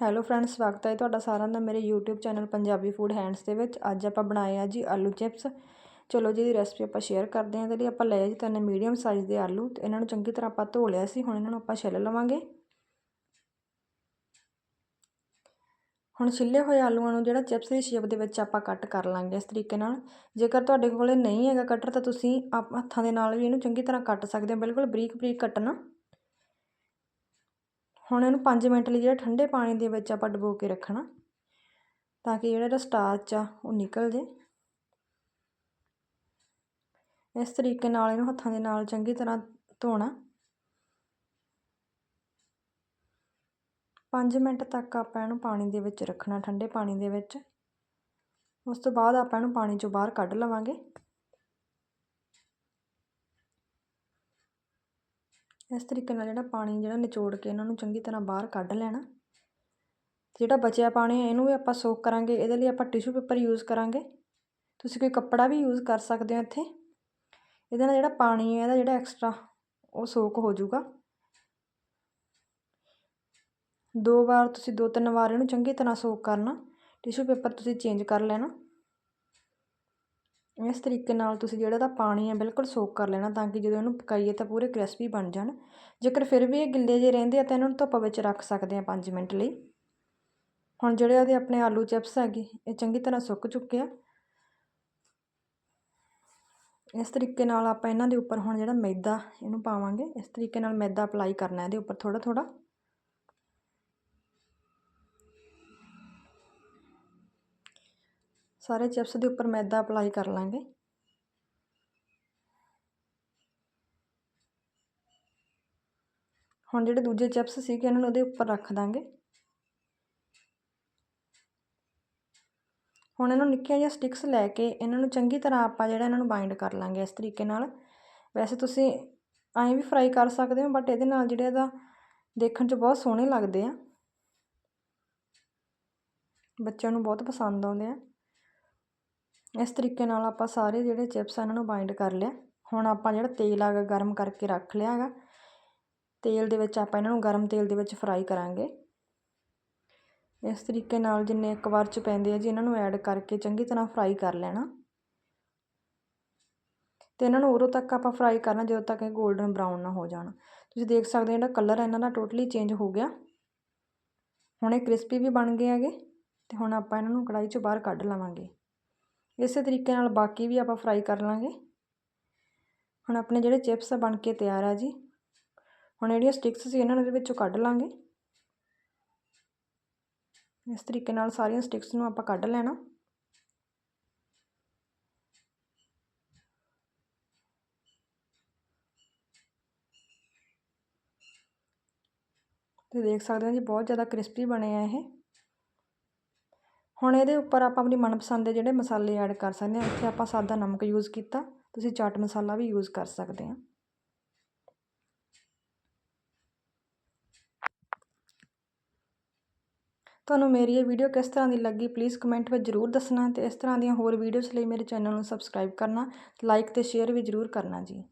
Hello friends ਸਵਾਗਤ ਹੈ ਤੁਹਾਡਾ ਸਾਰਿਆਂ ਦਾ ਮੇਰੇ YouTube channel Punjabi food hands ਦੇ ਵਿੱਚ। ਅੱਜ ਆਪਾਂ ਬਣਾਏ ਆ ਜੀ ਆਲੂ ਚਿਪਸ ਚਲੋ ਜੀ ਦੀ ਰੈਸਪੀ ਆਪਾਂ ਸ਼ੇਅਰ ਕਰਦੇ ਹਾਂ। ਇਹਦੇ ਲਈ ਆਪਾਂ ਲਏ ਜੀ ਤਿੰਨ ਮੀਡੀਅਮ ਸਾਈਜ਼ ਦੇ ਆਲੂ। ਤੇ ਇਹਨਾਂ ਨੂੰ ਚੰਗੀ ਤਰ੍ਹਾਂ ਆਪਾਂ ਧੋ ਲਿਆ ਸੀ। ਹੁਣ ਇਹਨਾਂ ਨੂੰ ਆਪਾਂ ਛਿੱਲ ਲਵਾਂਗੇ। ਹੁਣ ਛਿੱਲੇ ਹੋਏ ਆਲੂਆਂ ਨੂੰ ਜਿਹੜਾ ਚਿਪਸ ਦੀ ਸ਼ੇਪ ਦੇ ਵਿੱਚ ਆਪਾਂ ਕੱਟ ਕਰ ਲਾਂਗੇ ਇਸ ਤਰੀਕੇ ਨਾਲ। ਜੇਕਰ ਤੁਹਾਡੇ ਕੋਲੇ ਨਹੀਂ ਹੈਗਾ ਕਟਰ ਤਾਂ ਤੁਸੀਂ ਆਪ ਹੱਥਾਂ ਦੇ ਨਾਲ ਵੀ ਇਹਨੂੰ ਚੰਗੀ ਤਰ੍ਹਾਂ ਕੱਟ ਸਕਦੇ ਹੋ। ਬਿਲਕੁਲ ਬਰੀਕ ਬਰੀਕ ਕੱਟਣਾ। ਹੁਣ ਇਹਨੂੰ 5 ਮਿੰਟ ਲਈ ਜਿਹੜਾ ਠੰਡੇ ਪਾਣੀ ਦੇ ਵਿੱਚ ਆਪਾਂ ਡਬੋ ਕੇ ਰੱਖਣਾ, ਤਾਂ ਕਿ ਜਿਹੜਾ ਇਹਦਾ ਸਟਾਰਚ ਆ ਉਹ ਨਿਕਲ ਜੇ ਇਸ ਤਰੀਕੇ ਨਾਲ ਇਹਨੂੰ ਹੱਥਾਂ ਦੇ ਨਾਲ ਚੰਗੀ ਤਰ੍ਹਾਂ ਧੋਣਾ। 5 ਮਿੰਟ ਤੱਕ ਆਪਾਂ ਇਹਨੂੰ ਪਾਣੀ ਦੇ ਵਿੱਚ ਰੱਖਣਾ, ਠੰਡੇ ਪਾਣੀ ਦੇ ਵਿੱਚ। ਉਸ ਤੋਂ ਬਾਅਦ ਆਪਾਂ ਇਹਨੂੰ ਪਾਣੀ ਚੋਂ ਬਾਹਰ ਕੱਢ ਲਵਾਂਗੇ। ਇਸ ਤਰੀਕੇ ਨਾਲ ਜਿਹੜਾ ਪਾਣੀ ਜਿਹੜਾ ਨਿਚੋੜ ਕੇ ਇਹਨਾਂ ਨੂੰ ਚੰਗੀ ਤਰ੍ਹਾਂ ਬਾਹਰ ਕੱਢ ਲੈਣਾ। ਜਿਹੜਾ ਬਚਿਆ ਪਾਣੀ ਹੈ, ਇਹਨੂੰ ਵੀ ਆਪਾਂ ਸੋਕ ਕਰਾਂਗੇ, ਇਹਦੇ ਲਈ ਆਪਾਂ ਟਿਸ਼ੂ ਪੇਪਰ ਯੂਜ਼ ਕਰਾਂਗੇ। ਤੁਸੀਂ ਕੋਈ ਕੱਪੜਾ ਵੀ ਯੂਜ਼ ਕਰ ਸਕਦੇ ਹੋ ਇੱਥੇ। ਇਹਦੇ ਨਾਲ ਜਿਹੜਾ ਪਾਣੀ ਹੈ, ਇਹਦਾ ਜਿਹੜਾ ਐਕਸਟਰਾ ਉਹ ਸੋਕ ਹੋ ਜਾਊਗਾ। ਦੋ ਵਾਰ ਤੁਸੀਂ ਦੋ ਤਿੰਨ ਵਾਰ ਇਹਨੂੰ ਚੰਗੀ ਤਰ੍ਹਾਂ ਸੋਕ ਕਰਨਾ। ਟਿਸ਼ੂ ਪੇਪਰ ਤੁਸੀਂ ਚੇਂਜ ਕਰ ਲੈਣਾ। ਇਸ ਤਰੀਕੇ ਨਾਲ ਤੁਸੀਂ ਜਿਹੜਾ ਤਾਂ ਪਾਣੀ ਹੈ ਬਿਲਕੁਲ ਸੋਕ ਕਰ ਲੈਣਾ ਤਾਂ ਕਿ ਜਦੋਂ ਇਹਨੂੰ ਪਕਾਈਏ ਤਾਂ ਪੂਰੇ ਕ੍ਰਿਸਪੀ ਬਣ ਜਾਣ। ਜੇਕਰ ਫਿਰ ਵੀ ਇਹ ਗਿੱਲੇ ਜੇ ਰਹਿੰਦੇ ਆ ਤਾਂ ਇਹਨਾਂ ਨੂੰ ਧੁੱਪ ਵਿੱਚ ਰੱਖ ਸਕਦੇ ਆ 5 ਮਿੰਟ ਲਈ। ਹੁਣ ਜਿਹੜੇ ਉਹਦੇ ਆਪਣੇ ਆਲੂ ਚਿਪਸ ਹੈਗੇ, ਇਹ ਚੰਗੀ ਤਰ੍ਹਾਂ ਸੁੱਕ ਚੁੱਕੇ ਆ। ਇਸ ਤਰੀਕੇ ਨਾਲ ਆਪਾਂ ਇਹਨਾਂ ਦੇ ਉੱਪਰ ਹੁਣ ਜਿਹੜਾ ਮੈਦਾ ਇਹਨੂੰ ਪਾਵਾਂਗੇ, ਇਸ ਤਰੀਕੇ ਨਾਲ ਮੈਦਾ ਅਪਲਾਈ ਕਰਨਾ ਇਹਦੇ ਉੱਪਰ ਥੋੜਾ ਥੋੜਾ ਸਾਰੇ ਚਿਪਸ ਦੇ ਉੱਪਰ ਮੈਦਾ ਅਪਲਾਈ ਕਰ ਲਾਂਗੇ। ਹੁਣ ਜਿਹੜੇ ਦੂਜੇ ਚਿਪਸ ਸੀਗੇ, ਇਹਨਾਂ ਨੂੰ ਉਹਦੇ ਉੱਪਰ ਰੱਖ ਦਾਂਗੇ। ਹੁਣ ਇਹਨਾਂ ਨੂੰ ਨਿੱਕੀਆਂ ਜਿਹੀਆਂ ਸਟਿਕਸ ਲੈ ਕੇ ਇਹਨਾਂ ਨੂੰ ਚੰਗੀ ਤਰ੍ਹਾਂ ਆਪਾਂ ਜਿਹੜਾ ਇਹਨਾਂ ਨੂੰ ਬਾਈਂਡ ਕਰ ਲਾਂਗੇ ਇਸ ਤਰੀਕੇ ਨਾਲ। ਵੈਸੇ ਤੁਸੀਂ ਐਂ ਵੀ ਫਰਾਈ ਕਰ ਸਕਦੇ ਹੋ, ਬਟ ਇਹਦੇ ਨਾਲ ਜਿਹੜੇ ਇਹਦਾ ਦੇਖਣ 'ਚ ਬਹੁਤ ਸੋਹਣੇ ਲੱਗਦੇ ਆ। ਬੱਚਿਆਂ ਨੂੰ ਬਹੁਤ ਪਸੰਦ ਆਉਂਦੇ ਆ। ਇਸ ਤਰੀਕੇ ਨਾਲ ਆਪਾਂ ਸਾਰੇ ਜਿਹੜੇ ਚਿਪਸ ਆ, ਇਹਨਾਂ ਨੂੰ ਬਾਈਂਡ ਕਰ ਲਿਆ। ਹੁਣ ਆਪਾਂ ਜਿਹੜਾ ਤੇਲ ਆਗਾ ਗਰਮ ਕਰਕੇ ਰੱਖ ਲਿਆ ਹੈਗਾ, ਤੇਲ ਦੇ ਵਿੱਚ ਆਪਾਂ ਇਹਨਾਂ ਨੂੰ ਗਰਮ ਤੇਲ ਦੇ ਵਿੱਚ ਫਰਾਈ ਕਰਾਂਗੇ। ਇਸ ਤਰੀਕੇ ਨਾਲ ਜਿੰਨੇ ਇੱਕ ਵਾਰ ਚ ਪੈਂਦੇ ਆ ਜੀ, ਇਹਨਾਂ ਨੂੰ ਐਡ ਕਰਕੇ ਚੰਗੀ ਤਰ੍ਹਾਂ ਫਰਾਈ ਕਰ ਲੈਣਾ। ਤੇ ਇਹਨਾਂ ਨੂੰ ਉਦੋਂ ਤੱਕ ਆਪਾਂ ਫਰਾਈ ਕਰਨਾ, ਜਦੋਂ ਤੱਕ ਇਹ 골ਡਨ ਬਰਾਊਨ ਨਾ ਹੋ ਜਾਣ। ਤੁਸੀਂ ਦੇਖ ਸਕਦੇ ਹੋ ਜਿਹੜਾ ਕਲਰ ਇਹਨਾਂ ਦਾ ਟੋਟਲੀ ਚੇਂਜ ਹੋ ਗਿਆ। ਹੁਣ ਇਹ ਕ੍ਰਿਸਪੀ ਵੀ ਬਣ ਗਏ ਹੈਗੇ, ਤੇ ਹੁਣ ਆਪਾਂ ਇਹਨਾਂ ਨੂੰ ਕੜਾਈ ਚੋਂ ਬਾਹਰ ਕੱਢ ਲਵਾਂਗੇ। ਇਸੇ ਤਰੀਕੇ ਨਾਲ ਬਾਕੀ ਵੀ ਆਪਾਂ ਫਰਾਈ ਕਰ ਲਾਂਗੇ। ਹੁਣ ਆਪਣੇ ਜਿਹੜੇ ਚਿਪਸ ਬਣ ਕੇ ਤਿਆਰ ਆ ਜੀ। ਹੁਣ ਜਿਹੜੀਆਂ ਸਟਿਕਸ ਸੀ, ਇਹਨਾਂ ਨੂੰ ਇਹਦੇ ਵਿੱਚੋਂ ਕੱਢ ਲਾਂਗੇ। ਇਸ ਤਰੀਕੇ ਨਾਲ ਸਾਰੀਆਂ ਸਟਿਕਸ ਨੂੰ ਆਪਾਂ ਕੱਢ ਲੈਣਾ। ਤੇ ਦੇਖ ਸਕਦੇ ਹੋ ਜੀ, ਬਹੁਤ ਜ਼ਿਆਦਾ ਕ੍ਰਿਸਪੀ ਬਣੇ ਆ ਇਹ। ਹੁਣ ਇਹਦੇ ਉੱਪਰ ਆਪਾਂ ਆਪਣੀ ਮਨਪਸੰਦ ਦੇ ਜਿਹੜੇ ਮਸਾਲੇ ਐਡ ਕਰ ਸਕਦੇ ਹਾਂ। ਇੱਥੇ ਆਪਾਂ ਸਾਦਾ ਨਮਕ ਯੂਜ਼ ਕੀਤਾ। ਤੁਸੀਂ ਚਾਟ ਮਸਾਲਾ ਵੀ ਯੂਜ਼ ਕਰ ਸਕਦੇ ਆ ਤੁਹਾਨੂੰ ਮੇਰੀ ਇਹ ਵੀਡੀਓ ਕਿਸ ਤਰ੍ਹਾਂ ਦੀ ਲੱਗੀ ਪਲੀਜ਼ ਕਮੈਂਟ ਵਿੱਚ ਜ਼ਰੂਰ ਦੱਸਣਾ ਤੇ ਇਸ ਤਰ੍ਹਾਂ ਦੀਆਂ ਹੋਰ ਵੀਡੀਓਜ਼ ਲਈ ਮੇਰੇ ਚੈਨਲ ਨੂੰ ਸਬਸਕ੍ਰਾਈਬ ਕਰਨਾ। ਲਾਈਕ ਤੇ ਸ਼ੇਅਰ ਵੀ ਜ਼ਰੂਰ ਕਰਨਾ ਜੀ।